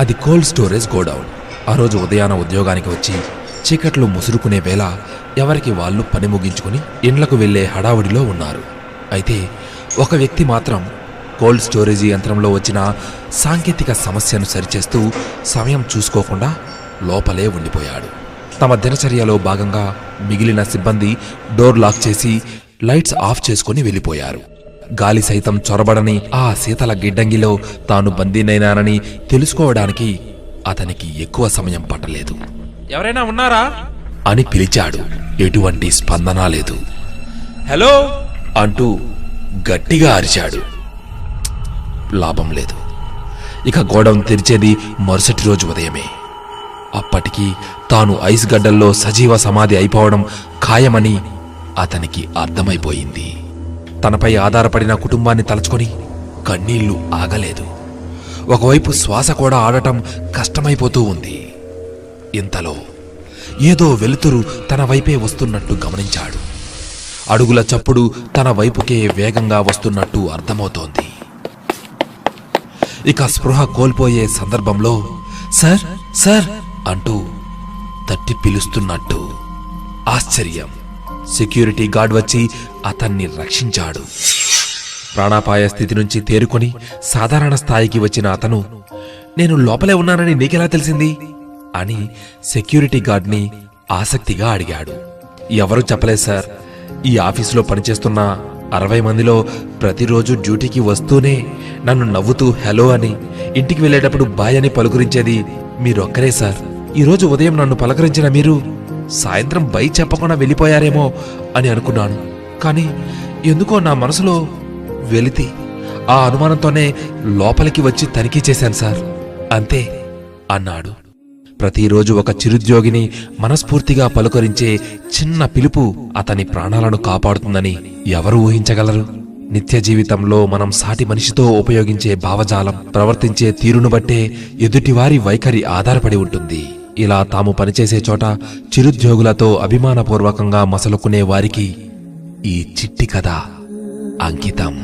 అది cold storage godown. ఆ రోజు ఉదయాన ఉద్యోగానికి వచ్చి చీకట్లు ముసురుకునే వేళ ఎవరికి వాళ్ళు పని ముగించుకుని ఇండ్లకు వెళ్ళే హడావుడిలో ఉన్నారు. అయితే ఒక వ్యక్తి మాత్రం కోల్డ్ స్టోరేజీ యంత్రంలో వచ్చిన సాంకేతిక సమస్యను సరిచేస్తూ సమయం చూసుకోకుండా లోపలే ఉండిపోయాడు. తమ దినచర్యలో భాగంగా మిగిలిన సిబ్బంది డోర్ లాక్ చేసి లైట్స్ ఆఫ్ చేసుకుని వెళ్ళిపోయారు. గాలి సైతం చొరబడని ఆ శీతల గిడ్డంగిలో తాను బందీనైనానని తెలుసుకోవడానికి అతనికి ఎక్కువ సమయం పట్టలేదు. ఎవరైనా ఉన్నారా? అని పిలిచాడు. ఎటువంటి స్పందన లేదు. హలో? అంటూ గట్టిగా అరిచాడు. లాభం లేదు. ఇక గోడౌన్ తెరిచేది మరుసటి రోజు ఉదయమే. అప్పటికి తాను ఐస్ గడ్డల్లో సజీవ సమాధి అయిపోవడం ఖాయమని అతనికి అర్థమైపోయింది. తనపై ఆధారపడిన కుటుంబాన్ని తలుచుకొని కన్నీళ్ళు ఆగలేదు. ఒకవైపు శ్వాస కూడా ఆడటం కష్టమైపోతూ ఉంది. ఇంతలో ఏదో వెలుతురు తన వైపే వస్తున్నట్టు గమనించాడు. అడుగుల చప్పుడు తన వైపుకే వేగంగా వస్తున్నట్టు అర్థమవుతోంది. ఇక స్పృహ కోల్పోయే సందర్భంలో సార్ సార్ అంటూ తట్టి పిలుస్తున్నట్టు ఆశ్చర్యం. సెక్యూరిటీ గార్డ్ వచ్చి అతన్ని రక్షించాడు. ప్రాణాపాయ స్థితి నుంచి తేరుకొని సాధారణ స్థాయికి వచ్చిన అతను నేను లోపలే ఉన్నానని నీకెలా తెలిసింది? అని సెక్యూరిటీ గార్డ్ని ఆసక్తిగా అడిగాడు. ఎవరు చెప్పలేదు సార్. ఈ ఆఫీసులో పనిచేస్తున్న అరవై మందిలో ప్రతిరోజు డ్యూటీకి వస్తూనే నన్ను నవ్వుతూ హలో అని ఇంటికి వెళ్ళేటప్పుడు బాయ్ అని పలుకరించేది మీరొక్కరే సార్. ఈరోజు ఉదయం నన్ను పలకరించిన మీరు సాయంత్రం బై చెప్పకుండా వెళ్ళిపోయారేమో అని అనుకున్నాను. కానీ ఎందుకో నా మనసులో వెలితి. ఆ అనుమానంతోనే లోపలికి వచ్చి తనిఖీ చేశాను సార్. అంతే అన్నాడు. ప్రతిరోజు ఒక చిరుద్యోగిని మనస్ఫూర్తిగా పలుకరించే చిన్న పిలుపు అతని ప్రాణాలను కాపాడుతుందని ఎవరు ఊహించగలరు? నిత్య జీవితంలో మనం సాటి మనిషితో ఉపయోగించే భావజాలం ప్రవర్తించే తీరును బట్టే ఎదుటివారి వైఖరి ఆధారపడి ఉంటుంది. ఇలా తాము పనిచేసే చోట చిరుద్యోగులతో అభిమానపూర్వకంగా మసలుకునే వారికి ఈ చిట్టి కథ అంకితం.